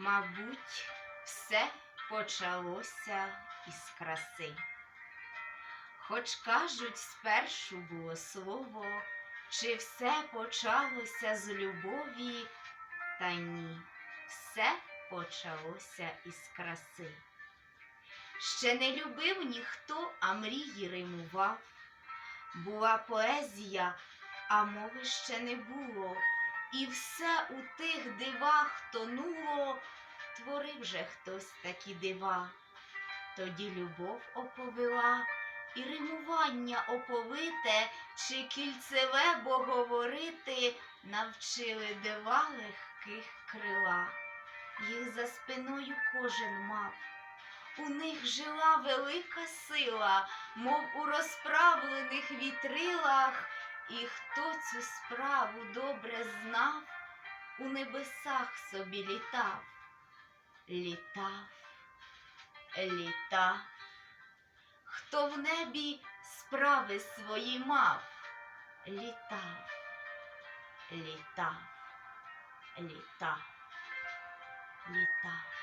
Мабуть, все почалося із краси. Хоч кажуть, спершу було слово, чи все почалося з любові, та ні, все почалося із краси. Ще не любив ніхто, а мрії римував. Була поезія, а мови ще не було, і все у тих дивах тонуло, творив же хтось такі дива. Тоді любов оповила, і римування оповите, чи кільцеве бо говорити, навчили дива легких крила. Їх за спиною кожен мав. У них жила велика сила, мов у розправлених вітрилах, і хто цю справу добре знав, у небесах собі літав, літав, літав, хто в небі справи свої мав, літав, літав, літав, літав.